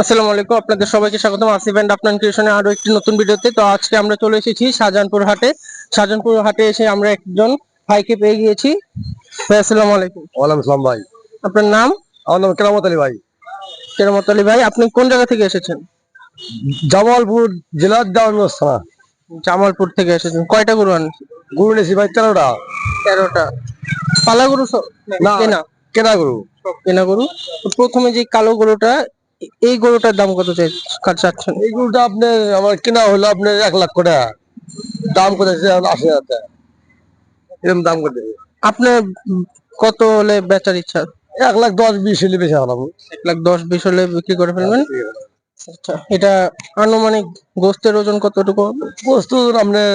আসসালামু আলাইকুম আপনাদের সবাইকে স্বাগতম। আসিফ এন্ড আপনার ক্রিয়েশনে আরও একটি নতুন ভিডিওতে। তো আজকে আমরা চলে এসেছি শাহজাহানপুর হাটে। শাহজাহানপুর হাটে এসে আমরা একজন ভাইকে পেয়ে গিয়েছি। ভাই আসসালামু আলাইকুম। ওয়ালাইকুম আসসালাম ভাই। আপনার নাম? আমার নাম কেরামত আলী ভাই। কেরামত আলী ভাই আপনি কোন জায়গা থেকে এসেছেন? জামালপুর জেলার দেওয়ানগঞ্জ থানা জামালপুর থেকে এসেছেন। কয়টা গরু আনছেন? গুরু নিয়েছি ভাই তেরোটা। তেরোটা। পালা গরু না। কেনা? কেনা গরু। কেনা গরু। প্রথমে যে কালো গরুটা এই গরুটার দাম কত চাই? চাচ্ছেন এই গরুটা আপনার আমার কেনা হলো আপনার এক লাখ করে। দাম করে আশি হাজার এরকম দাম দেবে। আপনার কত হলে বেচার ইচ্ছা? এক লাখ দশ বিশ হলে বেশি হলাম এক লাখ দশ বিশ হলে বিক্রি করে ফেলবেন? আচ্ছা এটা আনুমানিক গোস্তের ওজন কতটুকু হবে? বস্তু আপনার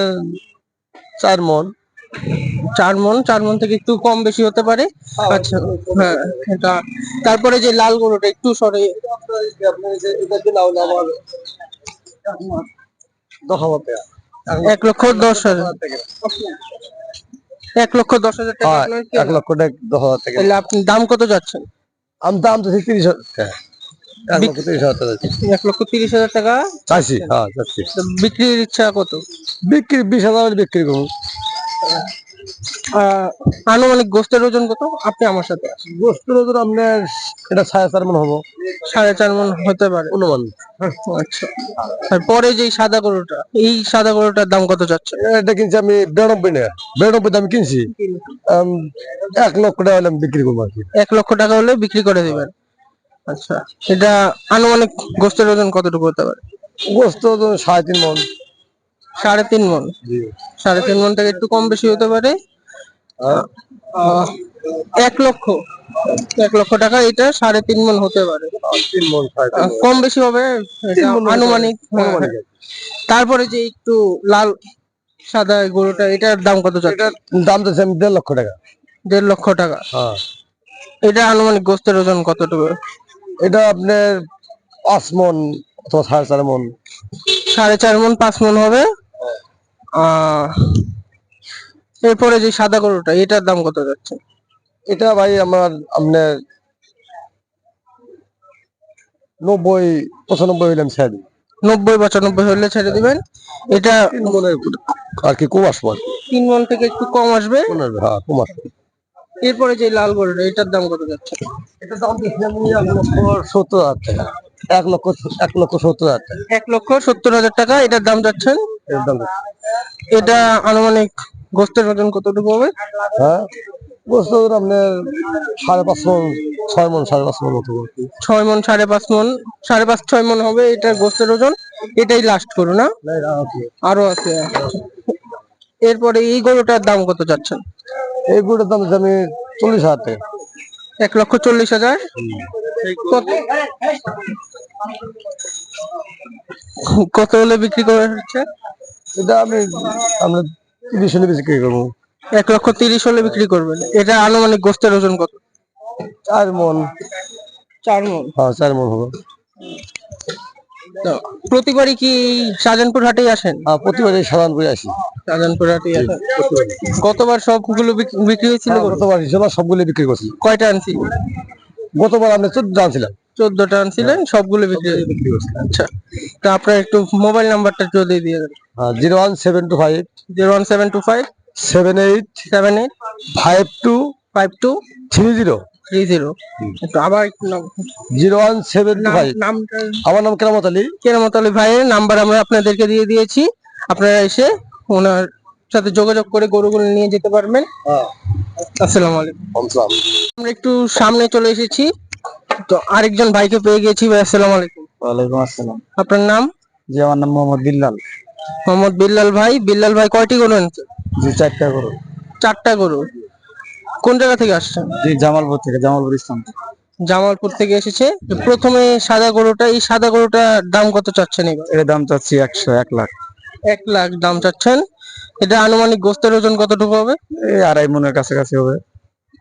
চার মন। চার মন চার মন থেকে একটু কম বেশি হতে পারে। আচ্ছা হ্যাঁ এটা তারপরে যে লাল গরুটা একটু সরে এক লক্ষ দশ হাজার। এক লক্ষ দশ হাজার টাকা হ্যাঁ, এক লক্ষ টাকা দশ হাজার টাকা। তাহলে আপনি দাম কত যাচ্ছেন? আমি দাম তো তিরিশ হাজার টাকা। এক লক্ষ তিরিশ হাজার টাকা এক লক্ষ তিরিশ হাজার টাকা? চাইছি হ্যাঁ বিক্রির ইচ্ছা কত? বিক্রি বিশ হাজার বিক্রি করব। আহ, আনুমানিক গোস্তের ওজন কত? আপনি আমার সাথে। বস্তুর ওজন আপনার এটা সাড়ে চার মন হব। সাড়ে চার মন হতে পারে। অনুমান। আচ্ছা। পরে যে সাদা গরুটা এই সাদা গরুটার দাম কত যাচ্ছে? এটা কিনছি আমি বিরানব্বই টাকা। বিরানব্বই দাম কিনছি। এক লক্ষ টাকা হলে বিক্রি করব আর কি। এক লক্ষ টাকা হলে বিক্রি করে দেবেন। আচ্ছা। এটা আনুমানিক গোস্তের ওজন কতটুকু হতে পারে? গোস্ত ওজন সাড়ে তিন মন সাড়ে তিন মন। সাড়ে তিন মন থেকে একটু কম বেশি হতে পারে। এক লক্ষ। এক লক্ষ টাকা এটা সাড়ে তিন মন হতে পারে। কম বেশি হবে। আনুমানিক হ্যাঁ, হ্যাঁ। তারপরে যে একটু লাল সাদা গরুটা এটার দাম কত এটার দাম তো আমি দেড় লক্ষ টাকা। দেড় লক্ষ টাকা। হ্যাঁ। এটা আনুমানিক গোস্তের ওজন কতটুকু? এটা আপনার পাঁচ মন অথবা সাড়ে চার মন। সাড়ে চার মন পাঁচ মন হবে। এরপরে যে সাদা গরুটা এটার দাম কত যাচ্ছে? এটা ভাই আমার আপনার নব্বই পঁচানব্বই হইলাম ছেড়ে দিই নব্বই পঁচানব্বই হলে ছেড়ে দিবেন। এটা আর কি কম আসব? তিন মন থেকে একটু কম আসবে। হ্যাঁ কম আসবে। এরপরে যে লাল গরুটা এটার দাম কত যাচ্ছে? এটা দাম দেখলাম সত্তর হাজার টাকা। এক লক্ষ এক লক্ষ সত্তর হাজার টাকা। এক লক্ষ সত্তর হাজার টাকা এটার দাম যাচ্ছেন এর দাম এটা আনুমানিক গোস্তের ওজন কতটুকু হবে? হ্যাঁ আপনার সাড়ে পাঁচ মন ছয় মন সাড়ে পাঁচ মন মতো ছয় মন সাড়ে পাঁচ মন সাড়ে পাঁচ ছয় মন হবে এটার গোস্তের ওজন? এটাই লাস্ট করু না? আরও আছে। এরপরে এই গরুটার দাম কত যাচ্ছেন এই গুড়ের দাম আমি চল্লিশ হাজার টাকা। এক লক্ষ চল্লিশ হাজার? কত হলে বিক্রি করা হচ্ছে? এটা আমি আমরা তিরিশ হলে বিক্রি করব। এক লক্ষ তিরিশ হলে বিক্রি করবেন। এটা আনুমানিক গোস্তের ওজন কত? চার মন। চার মন। হ্যাঁ চার মন হবে। প্রতিবারই কি শাহজাহানপুর হাটেই আসেন? হ্যাঁ প্রতিবারই করে আসি। শাহজাহানপুর হাটেই আসেন? গতবার সবগুলো বিক- বিক্রি হয়েছিল? হ্যাঁ, গতবার হিসেবে সবগুলো বিক্রি করছি। কয়টা আনছি? গতবার আমরা চোদ্দ আনছিলাম। চোদ্দটা আনছিলেন সবগুলো বিক্রি আচ্ছা তা আপনার একটু মোবাইল নাম্বারটা যদি দিয়ে দেন। হ্যাঁ zero one seven two five. Zero one seven two five. Seven eight. Seven eight. Five two. Five two. Three zero. Three zero. একটু আবার নাম- zero one seven two five. নাম- নামটা আমার নাম কেরামত আলী। কেরামত আলী ভাইয়ের নাম্বার আমরা আপনাদেরকে দিয়ে দিয়েছি। আপনারা এসে ওনার সাথে যোগাযোগ করে গরুগুলো নিয়ে যেতে পারবেন। হ্যাঁ। আসসালামু আলাইকুম। আমরা একটু সামনে চলে এসেছি। তো আরেকজন ভাইকে পেয়ে গেছি ভাই আসসালামু আলাইকুম। ওয়ালাইকুম আসসালাম। আপনার নাম? জি আমার নাম মোহাম্মদ বিল্লাল। মোহাম্মদ বিল্লাল ভাই। বিল্লাল ভাই কয়টি গরু এনেছেন? জি চারটা গরু। চারটা গরু। কোন জায়গা থেকে আসছেন? জি জামালপুর থেকে জামালপুর ইসলাম জামালপুর থেকে এসেছে। প্রথমে সাদা গরুটা এই সাদা গরুটার দাম কত চাচ্ছেন এবার? এর দাম চাচ্ছি একশো এক লাখ। এক লাখ দাম চাচ্ছেন। এটা আনুমানিক গোস্তের ওজন কতটুকু হবে? এই আড়াই মনের কাছাকাছি হবে।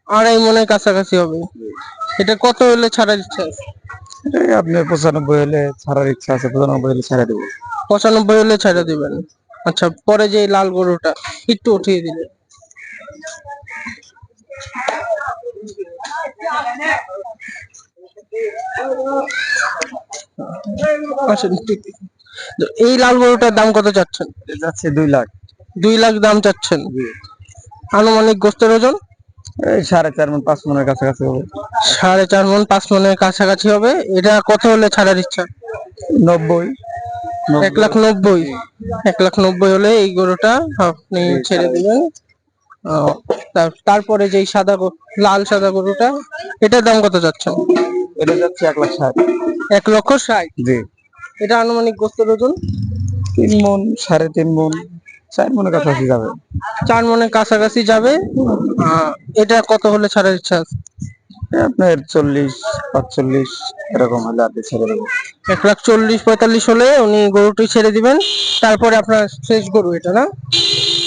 আড়াই মনের কাছাকাছি হবে। এটা কত হলে ছাড়ার ইচ্ছা আছে? এই আপনার পঁচানব্বই হলে ছাড়ার ইচ্ছা আছে পঁচানব্বই হলে ছাড়া দেবো। পঁচানব্বই হলে ছেড়ে দিবেন। আচ্ছা পরে যে লাল গরুটা একটু উঠিয়ে দিলে আসেন ঠিক আছে। তো এই লাল গরুটার দাম কত চাচ্ছেন? যাচ্ছে দুই লাখ। দুই লাখ দাম চাচ্ছেন। আনুমানিক গোস্তের ওজন? এই সাড়ে চার মন পাঁচ মনের কাছাকাছি হবে। সাড়ে চার মন পাঁচ মনের কাছাকাছি হবে। এটা কত হলে ছাড়ার ইচ্ছা? নব্বই। এক লাখ নব্বই। এক লাখ নব্বই হলে এই গরুটা আপনি ছেড়ে দিবেন তারপরে যেই সাদা লাল সাদা গরুটা এটার দাম কত যাচ্ছে? এটা যাচ্ছে এক লাখ ষাট। এক লক্ষ ষাট? জি। এটা আনুমানিক গোস্তের ওজন? তিন মন সাড়ে তিন মন। চার মনের কাছাকাছি যাবে। চার কাছাকাছি যাবে? আহ, এটা কত হলে ছাড়ার ইচ্ছা আছে? আপনার চল্লিশ পাঁচচল্লিশ এরকম হলে আপনি ছেড়ে দেবো এক লাখ চল্লিশ পঁয়তাল্লিশ হলে উনি গরুটি ছেড়ে দিবেন। তারপরে আপনার শেষ গরু এটা না?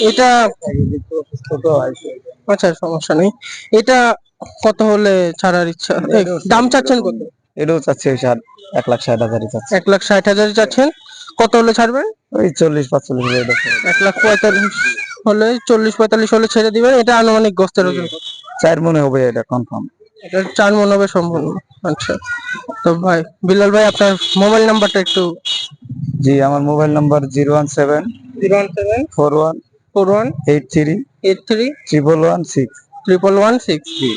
এটা ছোট আচ্ছা সমস্যা নেই। এটা কত হলে ছাড়ার ইচ্ছা? দাম চাচ্ছেন কত? এটাও চাচ্ছে ষাট এক লাখ ষাট হাজারই চাচ্ছে। এক লাখ ষাট হাজারই চাচ্ছেন? কত হলে ছাড়বেন ওই চল্লিশ পাঁচচল্লিশ এক লাখ পঁয়তাল্লিশ হলে চল্লিশ পঁয়তাল্লিশ হলে ছেড়ে দিবেন এটা আনুমানিক গোস্তের ওজন। চার মনে হবে এটা কনফার্ম এটা চার মনে হবে সম্পূর্ণ আচ্ছা। তো ভাই বিলাল ভাই আপনার মোবাইল নাম্বারটা একটু জি আমার mobile number zero one seven zero one seven four one four one eight three eight three triple one six. Triple one six. জি।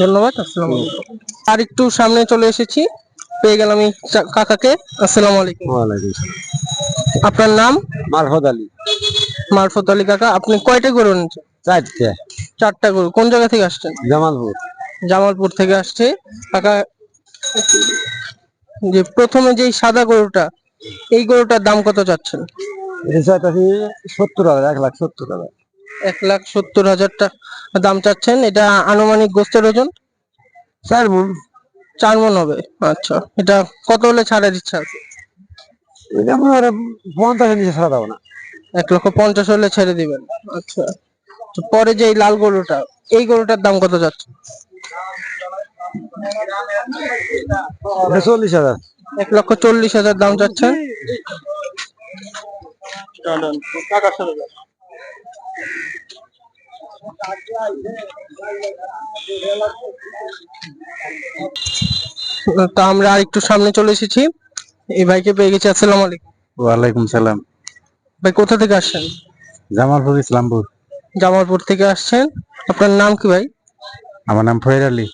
ধন্যবাদ আসসালামু আলাইকুম। আর একটু সামনে চলে এসেছি। পেয়ে গেলাম এই কাকাকে। আসসালামু আলাইকুম। আপনার নাম? মারফত আলী। মারফত আলী কাকা আপনি কয়টা গরু নিয়েছেন চারটে। চারটা গরু। কোন জায়গা থেকে আসছেন? জামালপুর। জামালপুর থেকে আসছে। কাকা যে প্রথমে যেই সাদা গরুটা এই গরুটার দাম কত চাচ্ছেন? সত্তর হাজার এক লাখ সত্তর হাজার। এক লাখ সত্তর হাজার টাকা দাম চাচ্ছেন। এটা আনুমানিক গোস্তের ওজন? চার মন চার মন হবে। আচ্ছা এটা কত হলে ছাড়ার ইচ্ছা আছে? এটা আমার পঞ্চাশের নিচে ছাড়া দেবো না। এক লক্ষ পঞ্চাশ হলে ছেড়ে দিবেন। আচ্ছা তো পরে যে এই লাল গরুটা এই গরুটার দাম কত যাচ্ছে? চল্লিশ হাজার। এক লক্ষ চল্লিশ হাজার দাম যাচ্ছেন তা আমরা আর একটু সামনে চলে এসেছি। এই ভাইকে পেয়ে গেছি আসসালামু আলাইকুম। ওয়ালাইকুম সালাম। ভাই কোথা থেকে আসছেন? জামালপুর ইসলামপুর। জামালপুর থেকে আসছেন। আপনার নাম কি ভাই? আমার নাম ফয়ের আলী।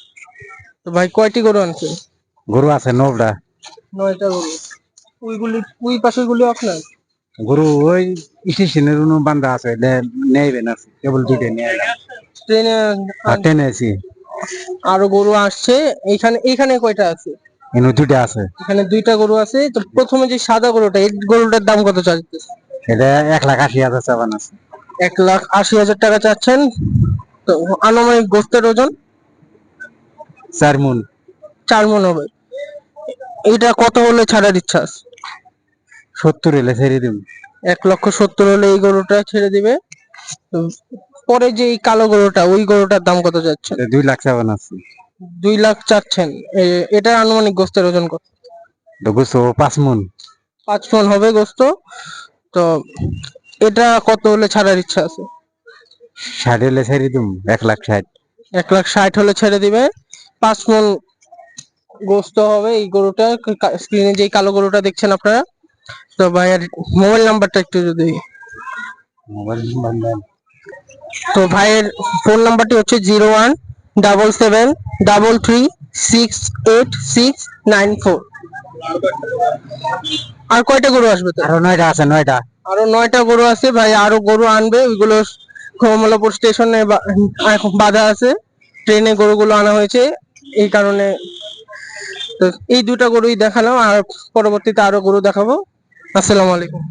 তো ভাই কয়টি গরু আনছেন? গরু আছে নবটা নয়টা গরু। ওইগুলি ওই পাশের গুলি আপনার? গরু ওই স্টেশনের কোনো বান্ধা আছে এটা নেইবেন আছে কেবল নিয়ে এলাম ট্রেনে ট্রেনে আছি আরও গরু আসছে এইখানে এইখানে কয়টা আছে? এনে দুইটা আছে। এখানে দুইটা গরু আছে তো প্রথমে যে সাদা গরুটা এই গরুটার দাম কত চাইছে এটা এক লাখ আশি হাজার চাবান আছে। এক লাখ আশি হাজার টাকা চাচ্ছেন তো আনুমানিক গোস্তের ওজন? চার মন। চার মন হবে। এইটা কত হলে ছাড়ার ইচ্ছা আছে সত্তর এলে ছেড়ে দিব। এক লক্ষ সত্তর হলে এই গরুটা ছেড়ে দিবে। তো পরে যে এই কালো গরুটা ওই গরুটার দাম কত যাচ্ছে? দুই লাখ চাবান আছে। দুই লাখ চাচ্ছেন। এ- এটার আনুমানিক গোস্তের ওজন কত? তো গুছো পাঁচ মন। পাঁচ মন হবে গোস্ত। তো এটা কত হলে ছাড়ার ইচ্ছা আছে? ষাট এলে ছেড়ে দিব এক লাখ ষাট। এক লাখ ষাট হলে ছেড়ে দিবে। পাঁচ মন গোস্ত হবে এই গরুটা। স্ক্রিনে যে কালো গরুটা দেখছেন আপনারা তো ভাইয়ের মোবাইল নাম্বারটা একটু যদি মোবাইল নাম্বার? তো ভাইয়ের ফোন নাম্বারটি হচ্ছে zero one double seven double three six eight six nine four. আর কয়টা গরু আসবে তো? আরও নয়টা আছে নয়টা। আরও নয়টা গরু আছে ভাই আরও গরু আনবে। ওইগুলো কমলাপুর স্টেশনে বাধা আছে। ট্রেনে গরুগুলো আনা হয়েছে এই কারণে। তো এই দুটা গরুই দেখালাম আর পরবর্তীতে আরও গরু দেখাবো। আসসালামু আলাইকুম।